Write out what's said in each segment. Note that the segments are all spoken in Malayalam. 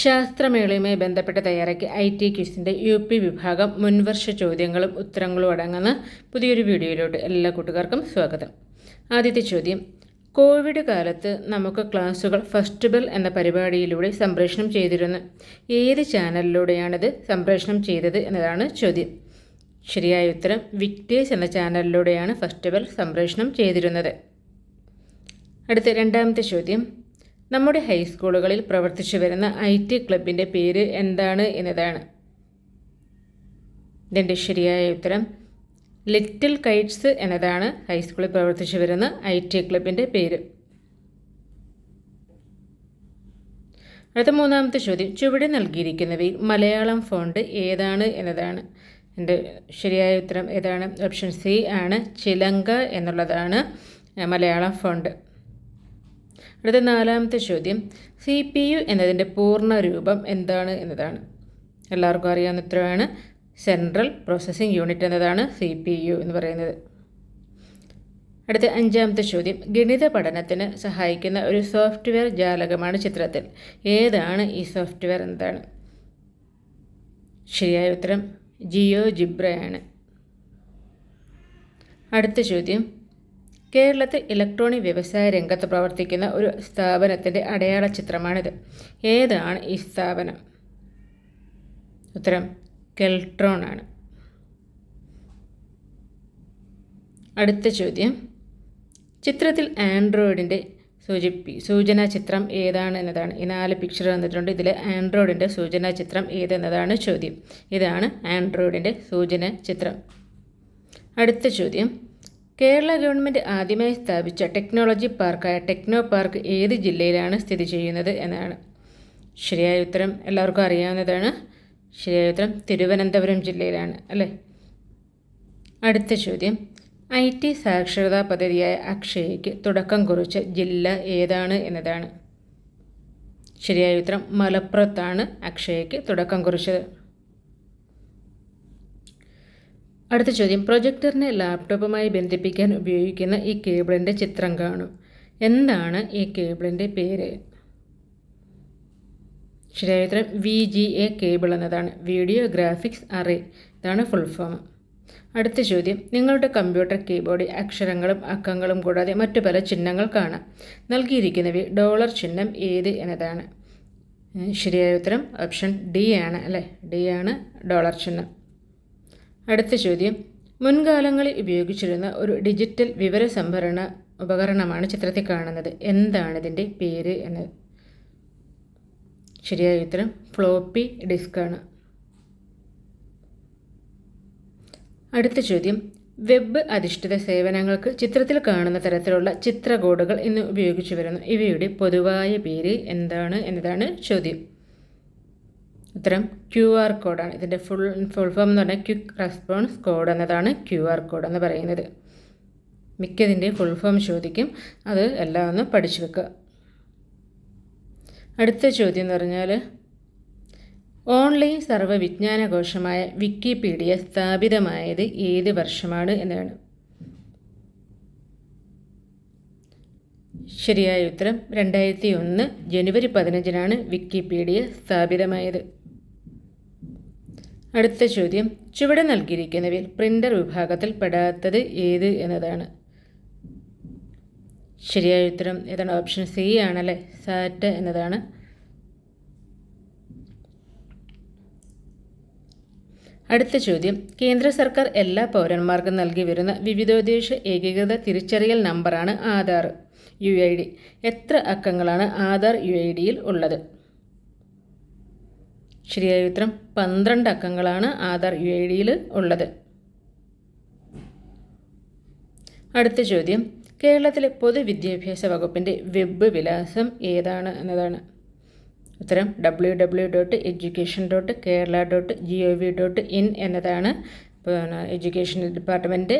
ശാസ്ത്രമേളയുമായി ബന്ധപ്പെട്ട് തയ്യാറാക്കിയ ഐ ടി ക്യൂസിന്റെ യു പി വിഭാഗം മുൻവർഷ ചോദ്യങ്ങളും ഉത്തരങ്ങളും അടങ്ങുന്ന പുതിയൊരു വീഡിയോയിലോട്ട് എല്ലാ കൂട്ടുകാർക്കും സ്വാഗതം. ആദ്യത്തെ ചോദ്യം കോവിഡ് കാലത്ത് നമുക്ക് ക്ലാസ്സുകൾ ഫസ്റ്റ് ബെൽ എന്ന പരിപാടിയിലൂടെ സംപ്രേഷണം ചെയ്തിരുന്നു. ഏത് ചാനലിലൂടെയാണിത് സംപ്രേഷണം ചെയ്തത് എന്നതാണ് ചോദ്യം. ശരിയായ ഉത്തരം വിക്ടേഴ്സ് എന്ന ചാനലിലൂടെയാണ് ഫസ്റ്റ് ബെൽ സംപ്രേഷണം ചെയ്തിരുന്നത്. അടുത്ത രണ്ടാമത്തെ ചോദ്യം നമ്മുടെ ഹൈസ്കൂളുകളിൽ പ്രവർത്തിച്ചു വരുന്ന ഐ ടി ക്ലബിന്റെ പേര് എന്താണ് എന്നതാണ്. ഇതിന്റെ ശരിയായ ഉത്തരം ലിറ്റിൽ കൈറ്റ്സ് എന്നതാണ് ഹൈസ്കൂളിൽ പ്രവർത്തിച്ചു വരുന്ന ഐ ടി ക്ലബിന്റെ പേര്. അടുത്ത മൂന്നാമത്തെ ചോദ്യം ചുവടെ നൽകിയിരിക്കുന്നവയിൽ മലയാളം ഫോണ്ട് ഏതാണ് എന്നതാണ്. എന്റെ ശരിയായ ഉത്തരം ഏതാണ്? ഓപ്ഷൻ സി ആണ് ചിലങ്ക എന്നുള്ളതാണ് മലയാളം ഫോണ്ട് അടുത്ത നാലാമത്തെ ചോദ്യം. സി പി യു എന്നതിന്റെ പൂർണ രൂപം എന്താണ് എന്നതാണ്. എല്ലാവർക്കും അറിയാവുന്ന ഉത്തരവാണ്. സെൻട്രൽ പ്രോസസ്സിംഗ് യൂണിറ്റ് എന്നതാണ് സി പി യു എന്ന് പറയുന്നത്. അടുത്ത അഞ്ചാമത്തെ ചോദ്യം. ഗണിത പഠനത്തിന് സഹായിക്കുന്ന ഒരു സോഫ്റ്റ്വെയർ ജാലകമാണ് ചിത്രത്തിൽ. ഏതാണ് ഈ സോഫ്റ്റ്വെയർ എന്താണ് ശരിയായ ഉത്തരം ജിയോ ജിബ്രയാണ്. അടുത്ത ചോദ്യം. കേരളത്തിൽ ഇലക്ട്രോണിക് വ്യവസായ രംഗത്ത് പ്രവർത്തിക്കുന്ന ഒരു സ്ഥാപനത്തിന്റെ അടയാള ചിത്രമാണിത്. ഏതാണ് ഈ സ്ഥാപനം? ഉത്തരം കെൽട്രോൺ ആണ്. അടുത്ത ചോദ്യം. ചിത്രത്തിൽ ആൻഡ്രോയിഡിന്റെ സൂചിപ്പി സൂചനാ ചിത്രം ഏതാണ് എന്നതാണ്. ഈ നാല് പിക്ചർ വന്നിട്ടുണ്ട്. ഇതിലെ ആൻഡ്രോയിഡിന്റെ സൂചനാ ചിത്രം ഏതെന്നതാണ് ചോദ്യം. ഇതാണ് ആൻഡ്രോയിഡിന്റെ സൂചന ചിത്രം. അടുത്ത ചോദ്യം. കേരള ഗവൺമെന്റ് ആദ്യമായി സ്ഥാപിച്ച ടെക്നോളജി പാർക്കായ ടെക്നോ പാർക്ക് ഏത് ജില്ലയിലാണ് സ്ഥിതി ചെയ്യുന്നത് എന്നാണ്. ശരിയായ ഉത്തരം എല്ലാവർക്കും അറിയാവുന്നതാണ്. ശരിയായ ഉത്തരം തിരുവനന്തപുരം ജില്ലയിലാണ് അല്ലേ? അടുത്ത ചോദ്യം. ഐ ടി സാക്ഷരതാ പദ്ധതിയായ അക്ഷയയ്ക്ക് തുടക്കം കുറിച്ച ജില്ല ഏതാണ് എന്നതാണ്. ശരിയായ ഉത്തരം മലപ്പുറത്താണ് അക്ഷയയ്ക്ക് തുടക്കം കുറിച്ചത്. അടുത്ത ചോദ്യം. പ്രൊജക്ടറിനെ ലാപ്ടോപ്പുമായി ബന്ധിപ്പിക്കാൻ ഉപയോഗിക്കുന്ന ഈ കേബിളിന്റെ ചിത്രം കാണും. എന്താണ് ഈ കേബിളിന്റെ പേര്? ശരിയായ ഉത്തരം വി ജി എ കേബിൾ എന്നതാണ്. Video graphics array. ഇതാണ് ഫുൾ ഫോം. അടുത്ത ചോദ്യം. നിങ്ങളുടെ കമ്പ്യൂട്ടർ കീബോർഡിൽ അക്ഷരങ്ങളും അക്കങ്ങളും കൂടാതെ മറ്റു പല ചിഹ്നങ്ങൾ കാണാം. നൽകിയിരിക്കുന്നവയിൽ ഡോളർ ചിഹ്നം ഏത് എന്നതാണ്. ശരിയായ ഉത്തരം ഓപ്ഷൻ ഡി ആണ് അല്ലേ? ഡി ആണ് ഡോളർ ചിഹ്നം. അടുത്ത ചോദ്യം. മുൻകാലങ്ങളിൽ ഉപയോഗിച്ചിരുന്ന ഒരു ഡിജിറ്റൽ വിവര സംഭരണ ഉപകരണമാണ് ചിത്രത്തിൽ കാണുന്നത്. എന്താണ് ഇതിന്റെ പേര് എന്നത്? ശരിയായ ഉത്തരം ഫ്ലോപ്പി ഡിസ്കാണ് അടുത്ത ചോദ്യം. വെബ് അധിഷ്ഠിത സേവനങ്ങൾക്ക് ചിത്രത്തിൽ കാണുന്ന തരത്തിലുള്ള ചിത്രകോഡുകൾ ഇന്ന് ഉപയോഗിച്ചു വരുന്നു. ഇവയുടെ പൊതുവായ പേര് എന്താണ് എന്നതാണ് ചോദ്യം. ഉത്തരം ക്യു ആർ കോഡാണ് ഇതിന്റെ ഫുൾ ഫുൾ ഫോം എന്ന് പറഞ്ഞാൽ ക്വിക്ക് റെസ്പോൺസ് കോഡ് എന്നതാണ് ക്യു ആർ കോഡ് എന്ന് പറയുന്നത്. മിക്കതിന്റെ ഫുൾ ഫോം ചോദിക്കും. അത് എല്ലാം ഒന്ന് പഠിച്ചു വെക്കുക. അടുത്ത ചോദ്യം എന്ന് പറഞ്ഞാൽ ഓൺലൈൻ സർവവിജ്ഞാനകോശമായ വിക്കിപീഡിയ സ്ഥാപിതമായത് ഏത് വർഷമാണ് എന്നാണ് ശരിയായ ഉത്തരം രണ്ടായിരത്തി ഒന്ന് ജനുവരി പതിനഞ്ചിനാണ് വിക്കിപീഡിയ സ്ഥാപിതമായത്. അടുത്ത ചോദ്യം. ചുവടെ നൽകിയിരിക്കുന്നവയിൽ പ്രിന്റർ വിഭാഗത്തിൽ പെടാത്തത് ഏത് എന്നതാണ്. ശരിയായ ഉത്തരം ഏതാണ്? ഓപ്ഷൻ സി ആണല്ലേ? സാറ്റ് എന്നതാണ്. അടുത്ത ചോദ്യം. കേന്ദ്ര സർക്കാർ എല്ലാ പൗരന്മാർക്കും നൽകി വരുന്ന വിവിധോദ്ദേശ ഏകീകൃത തിരിച്ചറിയൽ നമ്പറാണ് ആധാർ. U I D. എത്ര അക്കങ്ങളാണ് ആധാർ യു ഐ ഡിയിൽ ഉള്ളത്? ശരിയായ ഉത്തരം പന്ത്രണ്ട് അക്കങ്ങളാണ് ആധാർ യു ഐ ഡിയിൽ ഉള്ളത്. അടുത്ത ചോദ്യം കേരളത്തിലെ പൊതുവിദ്യാഭ്യാസ വകുപ്പിന്റെ വെബ് വിലാസം ഏതാണ് എന്നതാണ്. ഉത്തരം W W dot education dot Kerala dot G O V dot in എന്നതാണ് എഡ്യൂക്കേഷൻ ഡിപ്പാർട്ട്മെന്റ്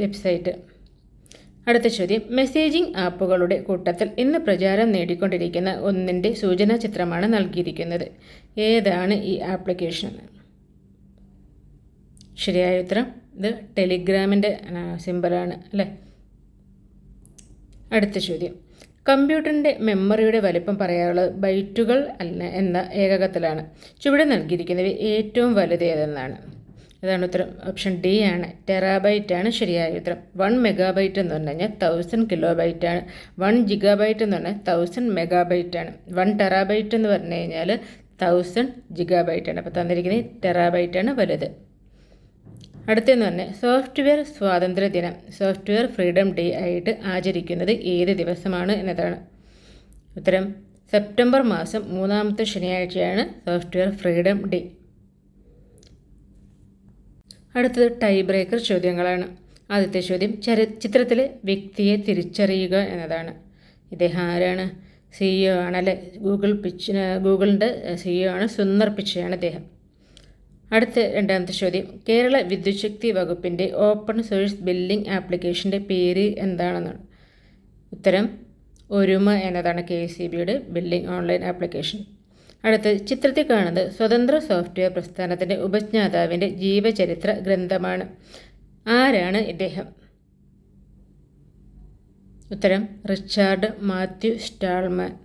വെബ്സൈറ്റ്. അടുത്ത ചോദ്യം മെസ്സേജിംഗ് ആപ്പുകളുടെ കൂട്ടത്തിൽ ഇന്ന് പ്രചാരം നേടിക്കൊണ്ടിരിക്കുന്ന ഒന്നിന്റെ സൂചനാ ചിത്രമാണ് നൽകിയിരിക്കുന്നത്. ഏതാണ് ഈ ആപ്ലിക്കേഷൻ ശരിയായ ഉത്തരം ഇത് ടെലിഗ്രാമിന്റെ സിമ്പലാണ് അല്ലേ? അടുത്ത ചോദ്യം. കമ്പ്യൂട്ടറിന്റെ മെമ്മറിയുടെ വലിപ്പം പറയാനുള്ളത് ബൈറ്റുകൾ അല്ല എന്ന ഏകകത്തിലാണ്. ചുവടെ നൽകിയിരിക്കുന്നവ ഏറ്റവും വലുത് ഏതെന്നാണ്? അതാണ് ഉത്തരം. ഓപ്ഷൻ ഡി ആണ്. ടെറാബൈറ്റ് ആണ് ശരിയായ ഉത്തരം. വൺ മെഗാബൈറ്റ് എന്ന് പറഞ്ഞു കഴിഞ്ഞാൽ തൗസൻഡ് കിലോ ബൈറ്റ് ആണ്. വൺ ജിഗാബൈറ്റ് എന്ന് പറഞ്ഞാൽ തൗസൻഡ് മെഗാബൈറ്റ് ആണ്. വൺ ടെറാബൈറ്റ് എന്ന് പറഞ്ഞു കഴിഞ്ഞാൽ തൗസൻഡ് ജിഗാ ബൈറ്റാണ് അപ്പോൾ തന്നിരിക്കുന്നത് ടെറാബൈറ്റ് ആണ് വലുത്. അടുത്തെന്ന് പറഞ്ഞാൽ സോഫ്റ്റ്വെയർ സ്വാതന്ത്ര്യ ദിനം സോഫ്റ്റ്വെയർ ഫ്രീഡം ഡേ ആയിട്ട് ആചരിക്കുന്നത് ഏത് ദിവസമാണ് എന്നതാണ്. ഉത്തരം സെപ്റ്റംബർ മാസം മൂന്നാമത്തെ ശനിയാഴ്ചയാണ് സോഫ്റ്റ്വെയർ ഫ്രീഡം ഡേ അടുത്തത് ടൈ ബ്രേക്കർ ചോദ്യങ്ങളാണ്. ആദ്യത്തെ ചോദ്യം ചരി ചിത്രത്തിലെ വ്യക്തിയെ തിരിച്ചറിയുക എന്നതാണ്. ഇദ്ദേഹം ആരാണ്? സിഇഒ ആണ് അല്ലെ ഗൂഗിൾ പിച്ച് ഗൂഗിളിന്റെ സിഇഒ ആണ് സുന്ദർ പിച്ചയാണ് അദ്ദേഹം അടുത്ത രണ്ടാമത്തെ ചോദ്യം. കേരള വിദ്യുച്ഛക്തി വകുപ്പിന്റെ ഓപ്പൺ സോഴ്സ് ബില്ലിംഗ് ആപ്ലിക്കേഷന്റെ പേര് എന്താണെന്നാണ്? ഉത്തരം ഒരുമ എന്നതാണ് കെ സി ബിയുടെ ബില്ലിംഗ് ഓൺലൈൻ ആപ്ലിക്കേഷൻ അടുത്ത് ചിത്രത്തിൽ കാണുന്നത് സ്വതന്ത്ര സോഫ്റ്റ്വെയർ പ്രസ്ഥാനത്തിന്റെ ഉപജ്ഞാതാവിന്റെ ജീവചരിത്ര ഗ്രന്ഥമാണ്. ആരാണ് ഇദ്ദേഹം? ഉത്തരം റിച്ചാർഡ് മാത്യു സ്റ്റാൾമാൻ.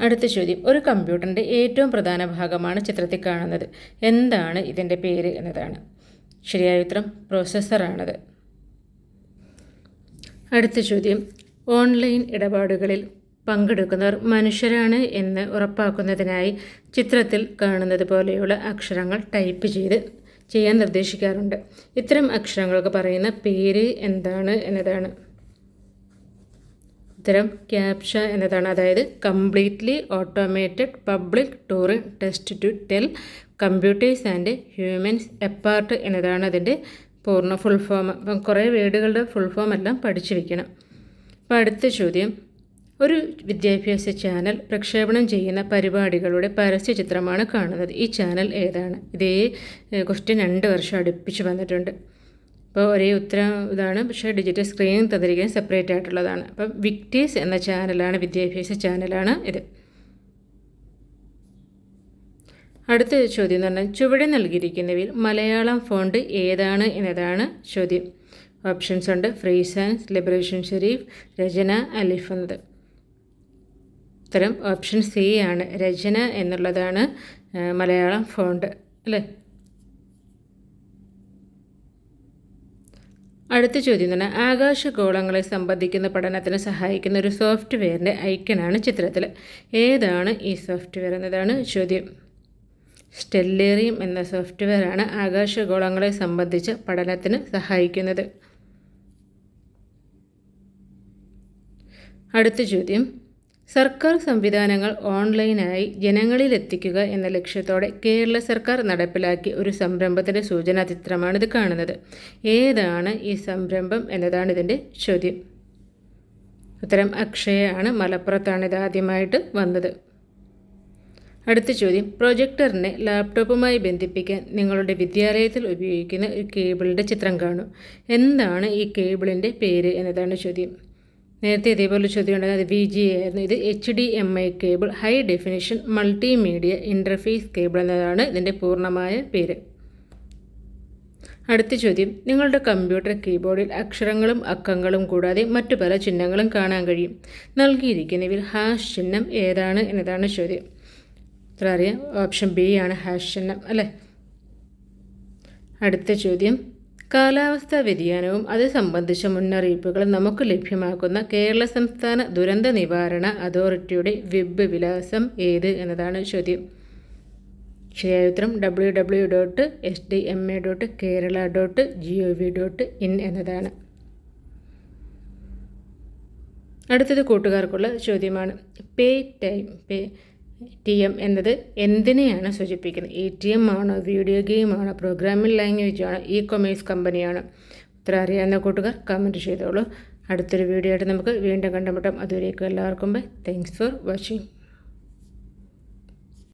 അടുത്ത ചോദ്യം. ഒരു കമ്പ്യൂട്ടറിന്റെ ഏറ്റവും പ്രധാന ഭാഗമാണ് ചിത്രത്തിൽ കാണുന്നത്. എന്താണ് ഇതിന്റെ പേര് എന്നതാണ്. ശരിയായ ഉത്തരം പ്രോസസ്സറാണത്. അടുത്ത ചോദ്യം. ഓൺലൈൻ ഇടപാടുകളിൽ പങ്കെടുക്കുന്നവർ മനുഷ്യരാണ് എന്ന് ഉറപ്പാക്കുന്നതിനായി ചിത്രത്തിൽ കാണുന്നത് പോലെയുള്ള അക്ഷരങ്ങൾ ടൈപ്പ് ചെയ്ത് ചെയ്യാൻ നിർദ്ദേശിക്കാറുണ്ട്. ഇത്തരം അക്ഷരങ്ങൾക്ക് പറയുന്ന പേര് എന്താണ് എന്നതാണ്. ഇത്തരം ക്യാപ്ഷ എന്നതാണ്. അതായത് completely automated public turing test to tell computers and humans apart എന്നതാണ് അതിന്റെ പൂർണ ഫുൾ ഫോം. അപ്പം കുറേ വേർഡുകളുടെ ഫുൾ ഫോം എല്ലാം പഠിച്ചിരിക്കണം. അപ്പോൾ അടുത്ത ചോദ്യം. ഒരു വിദ്യാഭ്യാസ ചാനൽ പ്രക്ഷേപണം ചെയ്യുന്ന പരിപാടികളുടെ പരസ്യ ചിത്രമാണ് കാണുന്നത്. ഈ ചാനൽ ഏതാണ്? ഇതേ ക്വസ്റ്റ്യൻ രണ്ട് വർഷം അടുപ്പിച്ച് വന്നിട്ടുണ്ട്. അപ്പോൾ ഒരേ ഉത്തരം ഇതാണ്. പക്ഷേ ഡിജിറ്റൽ സ്ക്രീൻ തന്നിരിക്കാൻ സെപ്പറേറ്റ് ആയിട്ടുള്ളതാണ്. അപ്പം വിക്ടീസ് എന്ന ചാനലാണ് വിദ്യാഭ്യാസ ചാനലാണ് ഇത്. അടുത്ത ചോദ്യം എന്ന് പറഞ്ഞാൽ ചുവടെ നൽകിയിരിക്കുന്നവയിൽ മലയാളം ഫോണ്ട് ഏതാണ് എന്നതാണ് ചോദ്യം. ഓപ്ഷൻസ് ഉണ്ട്. ഫ്രീസാൻസ് ലിബറേഷൻ ഷെരീഫ് രചന അലിഫ് എന്നത്. ഉത്തരം ഓപ്ഷൻ സി ആണ്. രചന എന്നുള്ളതാണ് മലയാളം ഫോണ്ട് അല്ലേ? അടുത്ത ചോദ്യം തന്നെ ആകാശഗോളങ്ങളെ സംബന്ധിക്കുന്ന പഠനത്തിന് സഹായിക്കുന്ന ഒരു സോഫ്റ്റ്വെയറിന്റെ ഐക്കണാണ് ചിത്രത്തിൽ ഏതാണ് ഈ സോഫ്റ്റ്വെയർ എന്നതാണ് ചോദ്യം. സ്റ്റെല്ലേറിയം എന്ന സോഫ്റ്റ്വെയറാണ് ആകാശഗോളങ്ങളെ സംബന്ധിച്ച് പഠനത്തിന് സഹായിക്കുന്നത്. അടുത്ത ചോദ്യം സർക്കാർ സംവിധാനങ്ങൾ ഓൺലൈനായി ജനങ്ങളിലെത്തിക്കുക എന്ന ലക്ഷ്യത്തോടെ കേരള സർക്കാർ നടപ്പിലാക്കിയ ഒരു സംരംഭത്തിന്റെ സൂചനാ ചിത്രമാണ് ഇത് കാണുന്നത്. ഏതാണ് ഈ സംരംഭം എന്നതാണ് ഇതിന്റെ ചോദ്യം. ഉത്തരം അക്ഷയാണ്. മലപ്പുറത്താണ് ഇത് ആദ്യമായിട്ട് വന്നത്. അടുത്ത ചോദ്യം. പ്രൊജക്ടറിനെ ലാപ്ടോപ്പുമായി ബന്ധിപ്പിക്കാൻ നിങ്ങളുടെ വിദ്യാലയത്തിൽ ഉപയോഗിക്കുന്ന ഒരു കേബിളിന്റെ ചിത്രം കാണും. എന്താണ് ഈ കേബിളിന്റെ പേര് എന്നതാണ് ചോദ്യം. നേരത്തെ ഇതേപോലെ ചോദ്യം ഉണ്ടായത് അത് വി ജി ആയിരുന്നു. ഇത് H D M I cable high definition multimedia interface cable എന്നതാണ് ഇതിന്റെ പൂർണമായ പേര്. അടുത്ത ചോദ്യം നിങ്ങളുടെ കമ്പ്യൂട്ടർ കീബോർഡിൽ അക്ഷരങ്ങളും അക്കങ്ങളും കൂടാതെ മറ്റു പല ചിഹ്നങ്ങളും കാണാൻ കഴിയും. നൽകിയിരിക്കുന്നവയിൽ ഹാഷ് ചിഹ്നം ഏതാണ് എന്നതാണ് ചോദ്യം. ഇത്ര അറിയാം. ഓപ്ഷൻ ബി ആണ് ഹാഷ് ചിഹ്നം അല്ലേ? അടുത്ത ചോദ്യം കാലാവസ്ഥാ വ്യതിയാനവും അത് സംബന്ധിച്ച മുന്നറിയിപ്പുകൾ നമുക്ക് ലഭ്യമാക്കുന്ന കേരള സംസ്ഥാന ദുരന്ത നിവാരണ അതോറിറ്റിയുടെ വെബ് വിലാസം ഏത് എന്നതാണ് ചോദ്യം. ശരിയായ ഉത്തരം W W dot S D M A dot Kerala dot G O V dot in എന്നതാണ്. അടുത്തത് കൂട്ടുകാർക്കുള്ള ചോദ്യമാണ്. Pay time pay T M എന്നത് എന്തിനെയാണ് സൂചിപ്പിക്കുന്നത്? എ ടി എം ആണോ വീഡിയോ ഗെയിം ആണോ പ്രോഗ്രാമിംഗ് ലാംഗ്വേജ് ആണോ ഇ കൊമേഴ്സ് കമ്പനിയാണോ ഇത്ര അറിയാവുന്ന കൂട്ടുകാർ കമന്റ് ചെയ്തോളൂ. അടുത്തൊരു വീഡിയോ ആയിട്ട് നമുക്ക് വീണ്ടും കണ്ടുമുട്ടാം. അതുവരേക്കും എല്ലാവർക്കും ബൈ താങ്ക്സ് ഫോർ വാച്ചിങ്